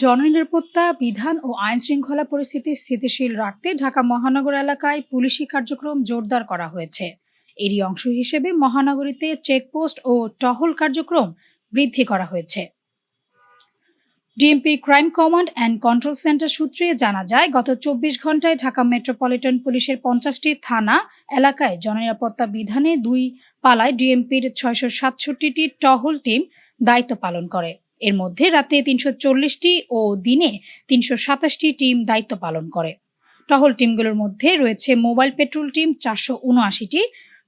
জননিরাপত্তা, বিধান ও আইন শৃঙ্খলা পরিস্থিতি স্থিতিশীল রাখতে ঢাকা মহানগর এলাকায় পুলিশি কার্যক্রম জোরদার করা হয়েছে। এরই অংশ হিসেবে মহানগরীতে চেকপোস্ট ও টহল কার্যক্রম বৃদ্ধি করা হয়েছে। DMP crime command and control centre সূত্রে জানা যায়, গত চব্বিশ ঘন্টায় ঢাকা মেট্রোপলিটন পুলিশের পঞ্চাশটি থানা এলাকায় জননিরাপত্তা বিধানে দুই পালায় ডিএমপির ছয়শো সাতষট্টিটি টহল টিম দায়িত্ব পালন করে। এর মধ্যে রাতে তিনশো চল্লিশটি ও দিনে তিনশো সাতাশটি টিম দায়িত্ব পালন করে। টহল টিমগুলোর মধ্যে রয়েছে মোবাইল পেট্রোল টিম চারশো উনআশিটি,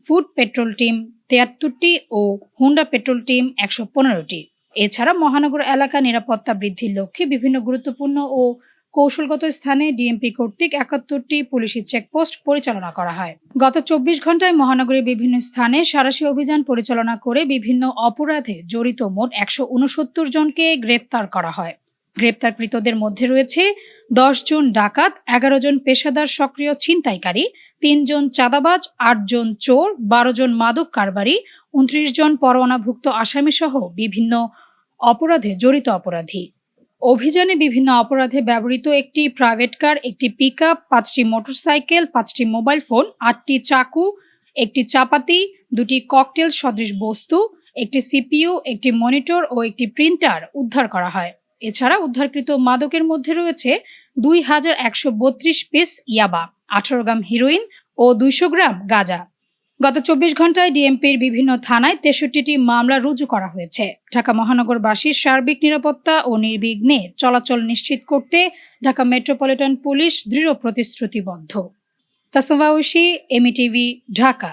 ফুড পেট্রোল টিম তেয়াত্তরটি ও হুন্ডা পেট্রোল টিম একশো পনেরোটি। এছাড়া মহানগর এলাকা নিরাপত্তা বৃদ্ধির লক্ষ্যে বিভিন্ন গুরুত্বপূর্ণ ও কৌশলগত স্থানে ডিএমপি কর্তৃক একাত্তরটি পুলিশি চেকপোস্ট পরিচালনা করা হয়। গত চব্বিশ ঘন্টায় মহানগরীর বিভিন্ন স্থানে সারাশি অভিযান পরিচালনা করে বিভিন্ন অপরাধে জড়িত মোট একশো উনসত্তর জনকে গ্রেপ্তার করা হয়। গ্রেপ্তারকৃতদের মধ্যে রয়েছে দশ জন ডাকাত, এগারো জন পেশাদার সক্রিয় ছিনতাইকারী তিনজন চাঁদাবাজ, আট জন চোর, বারো জন মাদক কারবারি, উনত্রিশ জন পরোয়ানাভুক্ত আসামি সহ বিভিন্ন অপরাধে জড়িত অপরাধী। অভিযানে বিভিন্ন অপরাধে ব্যবহৃত একটি প্রাইভেট কার একটি পিকআপ পাঁচটি মোটরসাইকেল পাঁচটি মোবাইল ফোন আটটি চাকু, একটি চাপাতি, দুটি ককটেল সদৃশ বস্তু, একটি সিপিইউ একটি মনিটর ও একটি প্রিন্টার উদ্ধার করা হয়। এছাড়া উদ্ধারকৃত মাদকের মধ্যে রয়েছে দুই হাজার একশো বত্রিশ পিস ইয়াবা, আঠারো গ্রাম হিরোইন ও দুইশো গ্রাম গাঁজা। গত চব্বিশ ঘন্টায় ডিএমপির বিভিন্ন থানায় তেষট্টিটি মামলা রুজু করা হয়েছে। ঢাকা মহানগরবাসীর সার্বিক নিরাপত্তা ও নির্বিঘ্নে চলাচল নিশ্চিত করতে ঢাকা মেট্রোপলিটন পুলিশ দৃঢ় প্রতিশ্রুতিবদ্ধ। তাসমাউসি এমইটিভি, ঢাকা।